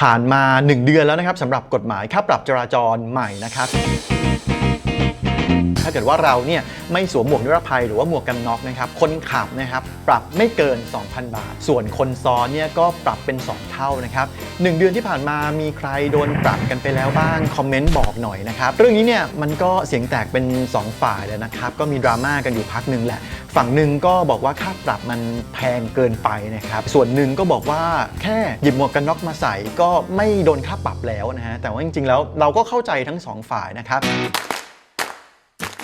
ผ่านมา 1 เดือนแล้วนะครับสำหรับกฎหมายค่าปรับจราจรใหม่นะครับถ้าเกิดว่าเราเนี่ยไม่สวมหมวกนิรภัยหรือว่าหมวกกันน็อกนะครับ คนขับนะครับปรับไม่เกิน 2,000 บาท ส่วนคนซ้อนเนี่ยก็ปรับเป็น 2 เท่านะครับหนึ่งเดือนที่ผ่านมามีใครโดนปรับกันไปแล้วบ้างคอมเมนต์บอกหน่อยนะครับ เรื่องนี้เนี่ยมันก็เสียงแตกเป็น 2 ฝ่ายเลยนะครับ ก็มีดราม่ากันอยู่พักหนึ่งแหละฝั่งหนึ่งก็บอกว่าค่าปรับมันแพงเกินไปนะครับ ส่วนหนึ่งก็บอกว่าแค่หยิบหมวกกันน็อกมาใส่ก็ไม่โดนค่าปรับแล้วนะฮะ แต่ว่าจริงๆแล้วเราก็เข้าใจทั้งสองฝ่ายนะครับ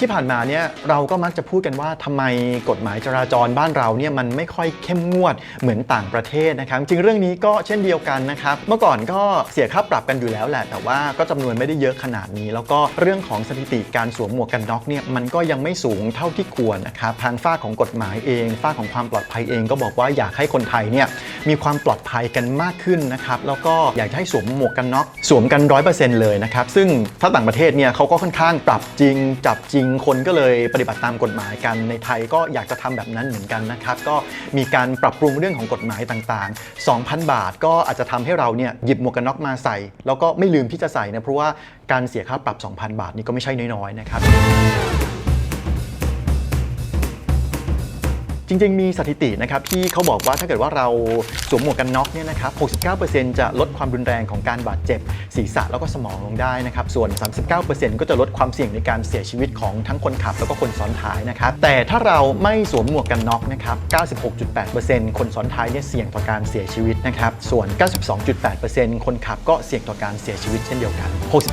ที่ผ่านมาเนี่ยเราก็มักจะพูดกันว่าทำไมกฎหมายจราจรบ้านเราเนี่ยมันไม่ค่อยเข้มงวดเหมือนต่างประเทศนะครับจริงเรื่องนี้ก็เช่นเดียวกันนะครับเมื่อก่อนก็เสียค่าปรับกันอยู่แล้วแหละ แต่ว่าก็จำนวนไม่ได้เยอะขนาดนี้ แล้วก็เรื่องของสถิติการสวมหมวกกันน็อกเนี่ยมันก็ยังไม่สูงเท่าที่ควรนะครับทางฝ้าของกฎหมายเองฝ้าของความปลอดภัยเองก็บอกว่าอยากให้คนไทยเนี่ยมีความปลอดภัยกันมากขึ้นนะครับแล้วก็อยากให้สวมหมวกกันน็อกสวมกัน 100%เลยนะครับซึ่งถ้าต่างประเทศเนี่ยเขาก็ค่อนข้างปรับจริงจับจริงคนก็เลยปฏิบัติตามกฎหมายกันในไทยก็อยากจะทำแบบนั้นเหมือนกันนะครับ ก็มีการปรับปรุงเรื่องของกฎหมายต่างๆ 2,000 บาทก็อาจจะทำให้เราเนี่ยหยิบหมวกกันน็อกมาใส่ แล้วก็ไม่ลืมที่จะใส่นะเพราะว่าการเสียค่าปรับ 2,000 บาทนี่ก็ไม่ใช่น้อยๆนะครับ จริง ๆ มีสถิตินะครับที่เขาบอกว่าถ้าเกิดว่าเราสวมหมวกกันน็อกเนี่ยนะครับ 69%จะลดความรุนแรงของการบาดเจ็บ ศีรษะแล้วก็สมองลงได้นะครับ ส่วน 39%ก็จะลดความเสี่ยงในการเสียชีวิตของทั้งคนขับ แล้วก็คนซ้อนท้ายนะครับ แต่ถ้าเราไม่สวมหมวกกันน็อกนะครับ 96.8%คนซ้อนท้ายเนี่ยเสี่ยงต่อการเสียชีวิตนะครับ ส่วน 92.8%คนขับก็เสี่ยงต่อการเสียชีวิตเช่นเดียวกัน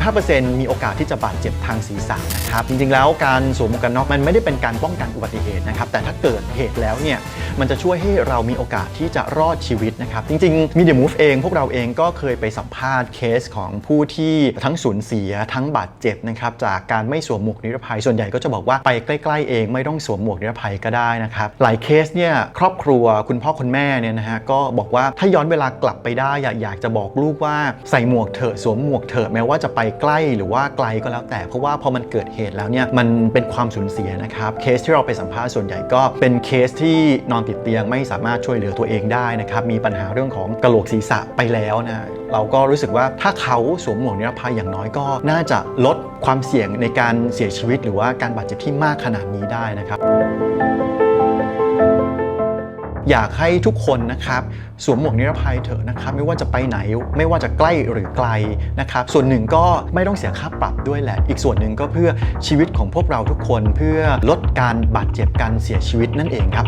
65%มีโอกาสที่จะบาดเจ็บทางศีรษะนะครับ จริงๆ แล้วการสวมหมวกกันน็อกมันไม่ได้เป็นการป้องกันอุบัติเหตุนะครับ แต่ถ้าเกิดเหตุแล้วเนี่ยมันจะช่วยให้เรามีโอกาสที่จะรอดชีวิตนะครับ จริงๆ Media Move เองพวกเราเองก็เคยไปสัมภาษณ์เคสของผู้ที่ทั้งสูญเสียทั้งบาดเจ็บนะครับจากการไม่สวมหมวกนิรภัย ส่วนใหญ่ก็จะบอกว่าไปใกล้ๆเองไม่ต้องสวมหมวกนิรภัยก็ได้นะครับ หลายเคสเนี่ยครอบครัวคุณพ่อคุณแม่เนี่ยนะฮะก็บอกว่าถ้าย้อนเวลากลับไปได้อยากอยากจะบอกลูกว่าใส่หมวกเถอะสวมหมวกเถอะแม้ว่าจะไปใกล้หรือว่าไกลก็แล้ว แต่เพราะว่าพอมันเกิดเหตุแล้วเนี่ยมันเป็นความสูญเสียนะครับเคสที่เราไปสัมภาษณ์ส่วนใหญ่ก็เป็นเคสที่นอนติดเตียงไม่สามารถช่วยเหลือตัวเองได้นะครับมีปัญหาเรื่องของกระโหลกศีรษะไปแล้วนะเราก็รู้สึกว่าถ้าเขาสวมหมวกนิรภัยอย่างน้อยก็ น่าจะลดความเสี่ยงในการเสียชีวิต หรือว่าการบาดเจ็บที่มากขนาดนี้ได้นะครับ อยากให้ทุกคนนะครับสวมหมวกนิรภัยเถอะนะครับไม่ว่าจะไปไหนไม่ว่าจะใกล้หรือไกลนะครับส่วนหนึ่งก็ไม่ต้องเสียค่าปรับด้วยแหละ อีกส่วนหนึ่งก็เพื่อชีวิตของพวกเราทุกคนเพื่อลดการบาดเจ็บการเสียชีวิตนั่นเองครับ